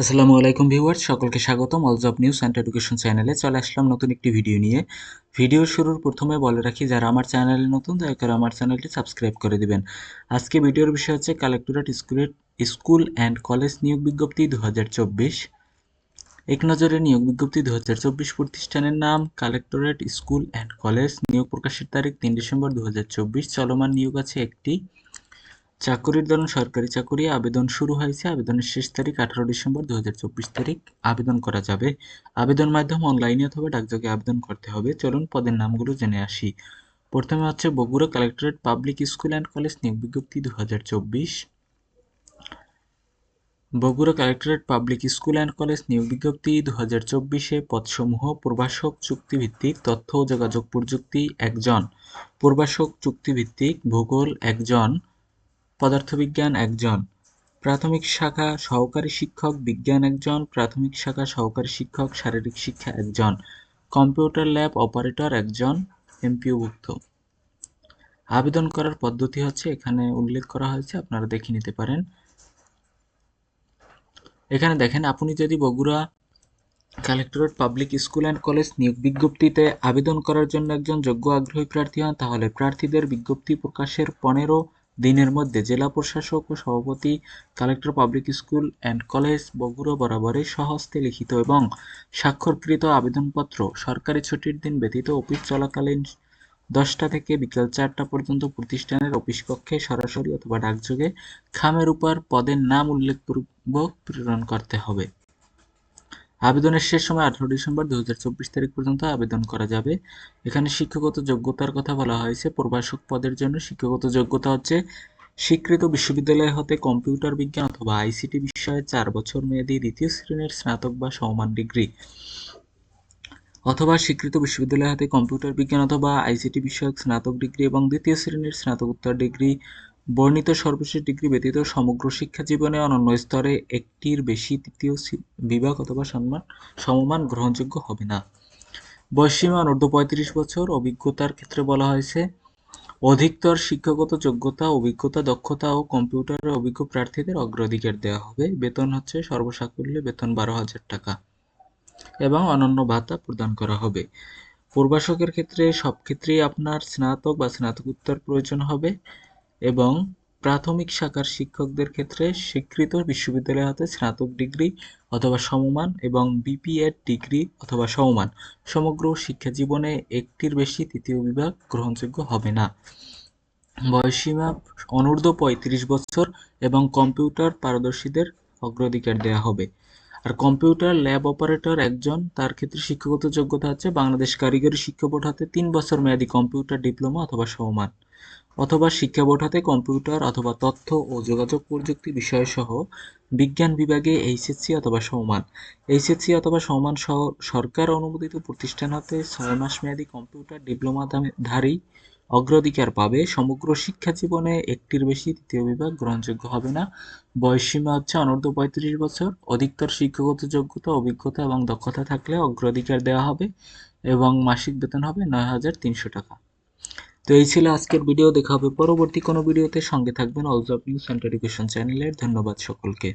আসসালামু আলাইকুম ভিউয়ার্স, সকলকে স্বাগতম। All job news and education চ্যানেলে চলে আসলাম নতুন একটি ভিডিও নিয়ে। ভিডিও শুরুর প্রথমে বলে রাখি, যারা আমার চ্যানেলে নতুন, দয়া করে আমার চ্যানেলটি সাবস্ক্রাইব করে দিবেন। আজকে ভিডিওর বিষয় হচ্ছে কালেক্টরেট স্কুলের স্কুল অ্যান্ড কলেজ নিয়োগ বিজ্ঞপ্তি দু এক নজরে নিয়োগ বিজ্ঞপ্তি দু হাজার চব্বিশ প্রতিষ্ঠানের নাম, কালেক্টরেট স্কুল অ্যান্ড কলেজ নিয়োগ প্রকাশের তারিখ তিন ডিসেম্বর দু হাজার চব্বিশ। চলমান নিয়োগ আছে একটি চাকুরির ধরন, সরকারি চাকুরি, আবেদন শুরু হয়েছে। আবেদনের শেষ তারিখ আঠারো ডিসেম্বর দু হাজার চব্বিশ তারিখ। আবেদন করা যাবে। আবেদন মাধ্যম অনলাইনে অথবা ডাকযোগে আবেদন করতে হবে। চলুন পদের নামগুলো জেনে আসি। প্রথমে হচ্ছে Bogura collectorate public school and college নিয়োগ বিজ্ঞপ্তি দুহাজার চব্বিশ। Bogura collectorate public school and college নিয়োগ বিজ্ঞপ্তি দু হাজার চব্বিশে পদসমূহ, প্রভাষক চুক্তিভিত্তিক, তথ্য ও যোগাযোগ প্রযুক্তি একজন। প্রভাষক চুক্তিভিত্তিক, ভূগোল একজন। পদার্থবিজ্ঞান একজন, প্রাথমিক শাখা সহকারী শিক্ষক বিজ্ঞান একজন, প্রাথমিক শাখা সহকারী শিক্ষক শারীরিক শিক্ষা একজন, কম্পিউটার ল্যাব অপারেটর একজন এমপিওভুক্ত আবেদন করার পদ্ধতি হচ্ছে, এখানে উল্লেখ করা হয়েছে, আপনারা দেখে নিতে পারেন। এখানে দেখেন, আপনি যদি Bogura collectorate public school and college নিয়োগ বিজ্ঞপ্তিতে আবেদন করার জন্য একজন যোগ্য আগ্রহী প্রার্থী হন, তাহলে প্রার্থীদের বিজ্ঞপ্তি প্রকাশের পনেরো দিনের মধ্যে জেলা প্রশাসক ও সভাপতি, collector public school and college Bogura বরাবরে স্বহস্তে লিখিত এবং স্বাক্ষরকৃত আবেদনপত্র সরকারি ছুটির দিন ব্যতীত অফিস চলাকালীন দশটা থেকে বিকেল চারটা পর্যন্ত প্রতিষ্ঠানের অফিস কক্ষে সরাসরি অথবা ডাকযোগে খামের উপর পদের নাম উল্লেখপূর্বক প্রেরণ করতে হবে। আবেদনের শেষ সময় আঠারো ডিসেম্বর দু হাজার চব্বিশ তারিখ পর্যন্ত আবেদন করা যাবে। এখানে শিক্ষাগত যোগ্যতার কথা বলা হয়েছে। প্রভাষক পদের জন্য শিক্ষাগত যোগ্যতা হচ্ছে স্বীকৃত বিশ্ববিদ্যালয় হতে কম্পিউটার বিজ্ঞান অথবা আইসিটি বিষয়ে চার বছর মেয়াদী দ্বিতীয় শ্রেণির স্নাতক বা সমমান ডিগ্রি অথবা স্বীকৃত বিশ্ববিদ্যালয় হতে কম্পিউটার বিজ্ঞান অথবা আইসিটি বিষয়ক স্নাতক ডিগ্রি এবং দ্বিতীয় শ্রেণির স্নাতকোত্তর ডিগ্রি বর্ণিত সর্বশেষ ডিগ্রি ব্যতীত সমগ্র শিক্ষা জীবনে অনন্য স্তরে একটির বেশি তৃতীয় বিভাগ অথবা সম্মান সমমান গ্রহণযোগ্য হবে না। বয়সীমা অনূর্ধ্ব পঁয়ত্রিশ বছর। অভিজ্ঞতার ক্ষেত্রে বলা হয়েছে, অধিকতর শিক্ষাগত যোগ্যতা, অভিজ্ঞতা, দক্ষতা ও কম্পিউটারে অভিজ্ঞ প্রার্থীদের অগ্রাধিকার দেওয়া হবে। বেতন হচ্ছে সর্বসাকুল্যে বেতন বারো হাজার টাকা এবং অনন্য ভাতা প্রদান করা হবে। প্রবাসকের ক্ষেত্রে সব ক্ষেত্রেই আপনার স্নাতক বা স্নাতকোত্তর প্রয়োজন হবে। এবং প্রাথমিক শাখার শিক্ষকদের ক্ষেত্রে স্বীকৃত বিশ্ববিদ্যালয় হতে স্নাতক ডিগ্রি অথবা সমমান এবং বিপিএড ডিগ্রি অথবা সমমান। সমগ্র শিক্ষা জীবনে একটির বেশি তৃতীয় বিভাগ গ্রহণযোগ্য হবে না। বয়সীমা অনূর্ধ্ব পঁয়ত্রিশ বছর এবং কম্পিউটার পারদর্শীদের অগ্রাধিকার দেওয়া হবে। আর কম্পিউটার ল্যাব অপারেটর একজন, তার ক্ষেত্রে শিক্ষাগত যোগ্যতা হচ্ছে বাংলাদেশ কারিগরি শিক্ষা বোর্ড হাতে তিন বছর মেয়াদী কম্পিউটার ডিপ্লোমা অথবা সমমান অথবা শিক্ষা বোর্ড হাতে কম্পিউটার অথবা তথ্য ও যোগাযোগ প্রযুক্তি বিষয়সহ বিজ্ঞান বিভাগে এইচএসসি অথবা সমমান এইচএসসি অথবা সমমান সহ সরকার অনুমোদিত প্রতিষ্ঠান হতে ছয় মাস মেয়াদী কম্পিউটার ডিপ্লোমা ধারী অগ্রাধিকার পাবে। সমগ্র শিক্ষা জীবনে একটির বেশি তৃতীয় বিভাগ গ্রহণযোগ্য হবে না। বয়সসীমা হচ্ছে অনূর্ধ্ব পঁয়ত্রিশ বছর। অধিকতর শিক্ষাগত যোগ্যতা, অভিজ্ঞতা এবং দক্ষতা থাকলে অগ্রাধিকার দেওয়া হবে এবং মাসিক বেতন হবে নয় হাজার তিনশো টাকা। তো এই ছিল আজকের ভিডিও। দেখা হবে পরবর্তী কোনো ভিডিওতে। সঙ্গে থাকবেন অলজ অফ নিউজ অ্যান্ড এডুকেশন চ্যানেলের ধন্যবাদ সকলকে।